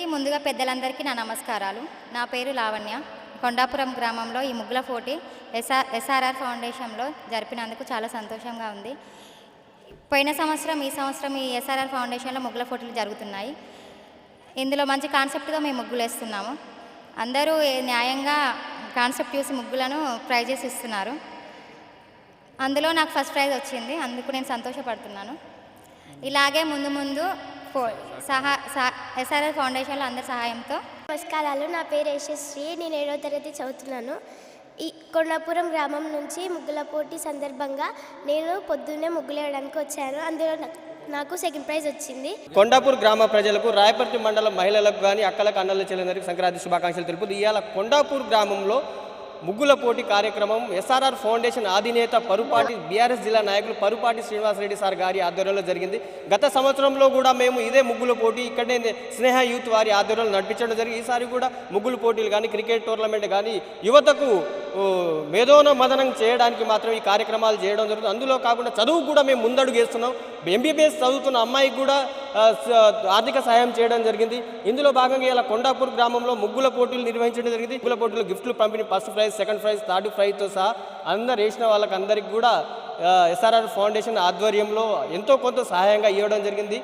అందరికీ ముందుగా పెద్దలందరికీ నా నమస్కారాలు. నా పేరు లావణ్య. కొండాపురం గ్రామంలో ఈ ముగ్గుల పోటీ ఎస్ఆర్ ఎస్ఆర్ఆర్ ఫౌండేషన్లో జరిపినందుకు చాలా సంతోషంగా ఉంది. పోయిన సంవత్సరం ఈ సంవత్సరం ఈ ఎస్ఆర్ఆర్ ఫౌండేషన్లో ముగ్గుల పోటీలు జరుగుతున్నాయి. ఇందులో మంచి కాన్సెప్ట్గా మేము ముగ్గులు వేస్తున్నాము. అందరూ న్యాయంగా కాన్సెప్ట్ చూసి ముగ్గులను ప్రైజెస్ ఇస్తున్నారు. అందులో నాకు ఫస్ట్ ప్రైజ్ వచ్చింది. అందుకు నేను సంతోషపడుతున్నాను. ఇలాగే ముందు ముందు ఫో- సహా ఎస్ఆర్ఎల్ ఫౌండేషన్లో అందరి సహాయంతో. నమస్కారాలు. నా పేరు యశస్వి. నేను ఏడవ తరగతి చదువుతున్నాను. ఈ కొండాపురం గ్రామం నుంచి ముగ్గుల పోటీ సందర్భంగా నేను పొద్దున్నే ముగ్గులు వేయడానికి వచ్చాను. అందులో నాకు సెకండ్ ప్రైజ్ వచ్చింది. కొండాపూర్ గ్రామ ప్రజలకు రాయపర్తి మండలం మహిళలకు కానీ అక్కలకు అన్నల చెల్లెందరికి సంక్రాంతి శుభాకాంక్షలు తెలుపుతూ ఇవాళ కొండాపూర్ గ్రామంలో ముగ్గుల పోటీ కార్యక్రమం ఎస్ఆర్ఆర్ ఫౌండేషన్ అధినేత పరుపాటి బీఆర్ఎస్ జిల్లా నాయకులు పరుపాటి శ్రీనివాసరెడ్డి సార్ గారి ఆధ్వర్యంలో జరిగింది. గత సంవత్సరంలో కూడా మేము ఇదే ముగ్గుల పోటీ ఇక్కడనే స్నేహ యూత్ వారి ఆధ్వర్యంలో నడిపించడం జరిగింది. ఈసారి కూడా ముగ్గుల పోటీలు కానీ క్రికెట్ టోర్నమెంట్ కానీ యువతకు మేధోన మదనం చేయడానికి మాత్రం ఈ కార్యక్రమాలు చేయడం జరుగుతుంది. అందులో కాకుండా చదువు కూడా మేము ముందడుగు వేస్తున్నాం. ఎంబీబీఎస్ చదువుతున్న అమ్మాయికి కూడా ఆర్థిక సహాయం చేయడం జరిగింది. ఇందులో భాగంగా ఇలా కొండాపూర్ గ్రామంలో ముగ్గుల పోటీలు నిర్వహించడం జరిగింది. ముగ్గుల పోటీలు గిఫ్ట్లు పంపిణీ first prize second prize third ప్రైజ్తో సహా అందరు వేసిన వాళ్ళకి కూడా ఎస్ఆర్ఆర్ ఫౌండేషన్ ఆధ్వర్యంలో ఎంతో కొంత సహాయంగా ఇవ్వడం జరిగింది.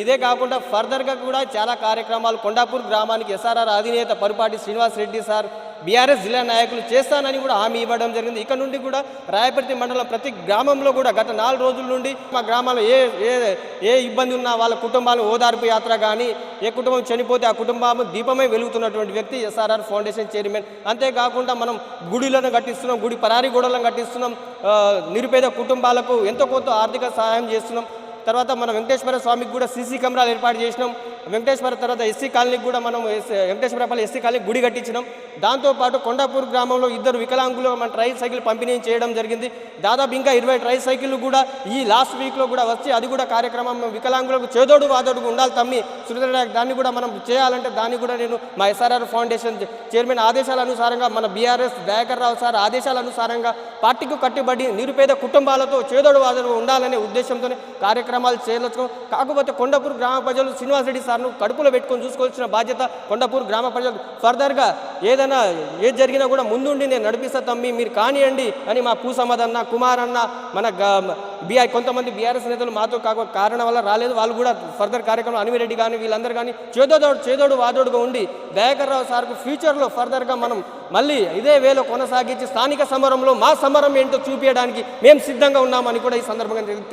ఇదే కాకుండా ఫర్దర్గా కూడా చాలా కార్యక్రమాలు కొండాపూర్ గ్రామానికి ఎస్ఆర్ఆర్ అధినేత పరుపాటి శ్రీనివాస్ రెడ్డి సార్ బీఆర్ఎస్ జిల్లా నాయకులు చేస్తానని కూడా హామీ ఇవ్వడం జరిగింది. ఇక్కడ నుండి కూడా రాయపర్తి మండలం ప్రతి గ్రామంలో కూడా గత నాలుగు రోజుల నుండి మా గ్రామంలో ఏ ఏ ఏ ఇబ్బంది ఉన్నా వాళ్ళ కుటుంబాలు ఓదార్పు యాత్ర కానీ ఏ కుటుంబం చనిపోతే ఆ కుటుంబం దీపమే వెలుగుతున్నటువంటి వ్యక్తి ఎస్ఆర్ఆర్ ఫౌండేషన్ చైర్మన్. అంతేకాకుండా మనం గుడిలను కట్టిస్తున్నాం గుడి పరారి గోడలను కట్టిస్తున్నాం నిరుపేద కుటుంబాలకు ఎంతో కొంత ఆర్థిక సహాయం చేస్తున్నాం. తర్వాత మనం వెంకటేశ్వర స్వామికి కూడా సీసీ కెమెరాలు ఏర్పాటు చేసినాం. వెంకటేశ్వర తర్వాత ఎస్సీ కాలనీకి కూడా మనం వెంకటేశ్వరపల్లి ఎస్సీ కాలనీకి గుడి కట్టించినాం. దాంతోపాటు కొండాపూర్ గ్రామంలో ఇద్దరు వికలాంగులు మన ట్రై సైకిల్ పంపిణీ చేయడం జరిగింది. దాదాపు ఇంకా ఇరవై ట్రై సైకిళ్ళు కూడా ఈ లాస్ట్ వీక్లో కూడా వచ్చి అది కూడా కార్యక్రమం వికలాంగులకు చేదోడు వాదోడుగా ఉండాలి తమ్మి. సురేంద్ర దాన్ని కూడా మనం చేయాలంటే దాన్ని కూడా నేను మా ఎస్ఆర్ఆర్ ఫౌండేషన్ చైర్మన్ ఆదేశాల అనుసారంగా మన బీఆర్ఎస్ దయాకర్ రావు సార్ ఆదేశాల అనుసారంగా పార్టీకి కట్టుబడి నిరుపేద కుటుంబాలతో చేదోడు వాదోడు ఉండాలనే ఉద్దేశంతోనే కార్యక్రమాలు చేయవచ్చు కాకపోతే కొండపూర్ గ్రామ ప్రజలు శ్రీనివాస్ రెడ్డి సార్ను కడుపులో పెట్టుకొని చూసుకోవాల్సిన బాధ్యత కొండపూర్ గ్రామ ప్రజలు ఫర్దర్గా ఏదైనా ఏది జరిగినా కూడా ముందుండి నేను నడిపిస్తా తమ్మి మీరు కానియండి అని మా పూసమ్మద్ అన్న కుమార్ అన్న మన బీఆర్ కొంతమంది బీఆర్ఎస్ నేతలు మాతో కాక కారణం వల్ల రాలేదు. వాళ్ళు కూడా ఫర్దర్ కార్యక్రమం అనిమిరెడ్డి కానీ వీళ్ళందరూ కానీ చేదోదోడు చేదోడు వాదోడుగా ఉండి దయాకర్ రావు సార్కు ఫ్యూచర్లో ఫర్దర్గా మనం మళ్ళీ ఇదే వేలో కొనసాగించి స్థానిక సమరంలో మా సమరం ఏంటో చూపించడానికి మేము సిద్ధంగా ఉన్నామని కూడా ఈ సందర్భంగా తెలియ